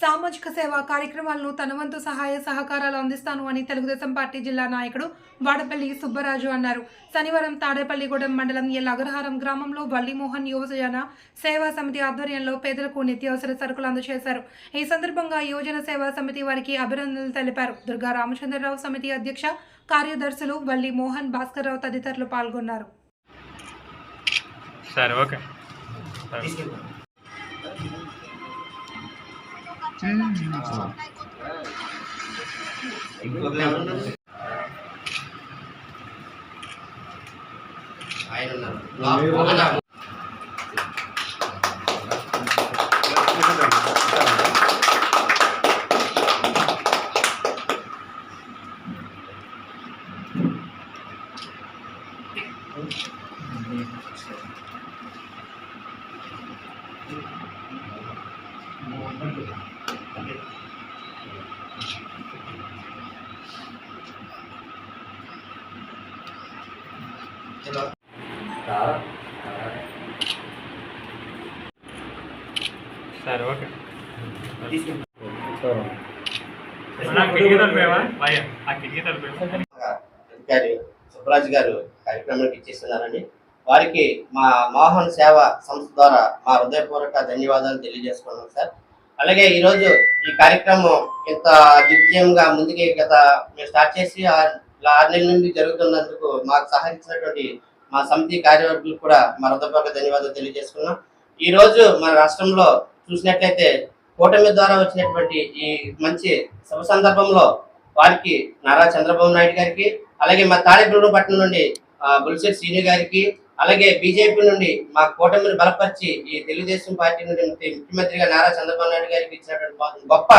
సామాజిక సేవా కార్యక్రమాలను తన వంతు సహాయ సహకారాలు అందిస్తాను అని తెలుగుదేశం పార్టీ జిల్లా నాయకుడు వాడపల్లి సుబ్బరాజు అన్నారు. శనివారం తాడేపల్లిగూడెం మండలం ఎల్లగ్రహారం గ్రామంలో వల్లిమోహన్ యువజన సేవా సమితి ఆధ్వర్యంలో పేదలకు నిత్యావసర సరుకులు అందజేశారు. ఈ సందర్భంగా యువజన సేవా సమితి వారికి అభినందనలు తెలిపారు. దుర్గా రామచంద్రరావు సమితి అధ్యక్ష కార్యదర్శులు వల్లి మోహన్ భాస్కర్రావు తదితరులు పాల్గొన్నారు. సరే ఓకే. ఆయన అధికారి సుబ్బరాజు గారు కార్యక్రమానికి ఇచ్చేస్తున్నారండి. వారికి మా మోహన్ సేవ సంస్థ ద్వారా మా హృదయపూర్వక ధన్యవాదాలు తెలియజేసుకున్నాం సార్. అలాగే ఈరోజు ఈ కార్యక్రమం ఇంత దిగ్విజయంగా ముందుకి గత మేము స్టార్ట్ చేసి ఆ- ఇలా ఆరు నెలల నుండి జరుగుతున్నందుకు మాకు సహకరించినటువంటి మా సమితి కార్యవర్గులకు కూడా మా హృదయపూర్వక ధన్యవాదాలు తెలియజేసుకున్నాం. ఈ రోజు మన రాష్ట్రంలో చూసినట్లయితే కూటమి ద్వారా వచ్చినటువంటి ఈ మంచి శుభ సందర్భంలో వారికి నారా చంద్రబాబు నాయుడు గారికి అలాగే మా తాడేపల్లి పట్టణం నుండి బుల్సెట్ సీని గారికి అలాగే బీజేపీ నుండి మా కూటమిని బలపరిచి ఈ తెలుగుదేశం పార్టీ నుండి ముఖ్యమంత్రిగా నారా చంద్రబాబు నాయుడు గారికి ఇచ్చినటువంటి గొప్ప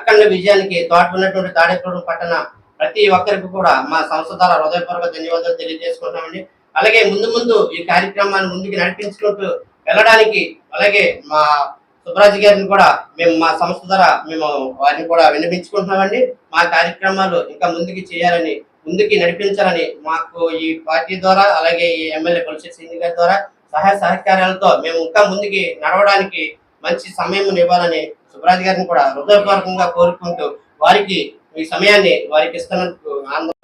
అఖండ విజయానికి తోడ్పడినటువంటి తాడేపల్లి పట్టణ ప్రతి ఒక్కరికి కూడా మా సంస్థ ద్వారా హృదయపూర్వక ధన్యవాదాలు తెలియజేసుకుంటామండి అలాగే ముందు ముందు ఈ కార్యక్రమాన్ని ముందుకు నడిపించుకుంటూ వెళ్ళడానికి అలాగే మా సుబ్రాజ్ గారిని కూడా మేము మా సంస్థ ద్వారా మేము వారిని కూడా వినిపించుకుంటున్నామండి మా కార్యక్రమాలు ఇంకా ముందుకు చేయాలని ముందుకి నడిపించాలని మాకు ఈ పార్టీ ద్వారా అలాగే ఈ ఎమ్మెల్యే పొలిసి సింగ్ గారి ద్వారా సహాయ సహకారాలతో మేము ఇంకా ముందుకి నడవడానికి మంచి సమయం ఇవ్వాలని సుబ్రాజ్ గారిని కూడా హృదయపూర్వకంగా కోరుకుంటూ వారికి ఈ సమయాన్ని వారికి ఇస్తున్నందుకు ఆనందం.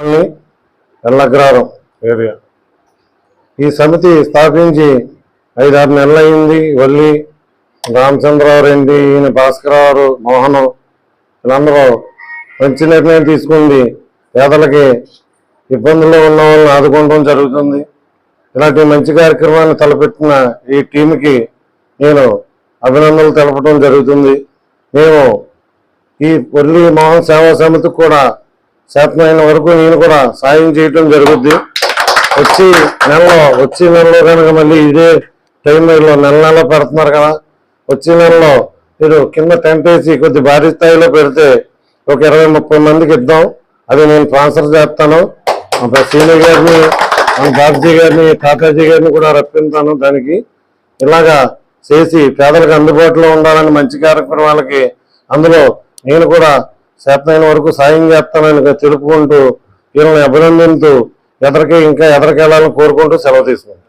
ఏరియా. ఈ సమితి స్థాపించి ఐదారు నెలలు అయింది వల్లి రామచంద్రరావు రెడ్డి ఈయన భాస్కరరావు మోహనం వీళ్ళందరూ మంచి నిర్ణయం తీసుకుంది. పేదలకి ఇబ్బందుల్లో ఉన్న వాళ్ళని ఆదుకోవడం జరుగుతుంది. ఇలాంటి మంచి కార్యక్రమాన్ని తలపెట్టిన ఈ టీంకి నేను అభినందనలు తెలపడం జరుగుతుంది. మేము ఈ వల్లి మోహన్ సేవా సమితికి కూడా శాతమైన వరకు నేను కూడా సాయం చేయటం జరుగుద్ది. వచ్చి నెలలో వచ్చే నెలలో కనుక మళ్ళీ ఇదే టైం లో నెల నెల పెడుతున్నారు కదా వచ్చే నెలలో మీరు కింద టెంట్ వేసి కొద్ది భారీ స్థాయిలో పెడితే ఒక ఇరవై ముప్పై మందికి ఇద్దాం. అది నేను ట్రాన్స్ఫర్ చేస్తాను. సీనియర్ గారిని మన బాబ్జీ గారిని తాతాజీ గారిని కూడా రప్పిస్తాను దానికి. ఇలాగా చేసి పేదలకు అందుబాటులో ఉండాలని మంచి కార్యక్రమాలకి అందులో నేను కూడా శాతమైన వరకు సాయం చేస్తానని తెలుపుకుంటూ వీళ్ళని అభినందిస్తూ ఎదరికి ఇంకా ఎదరికెళ్ళాలని కోరుకుంటూ సెలవు తీసుకుంటాం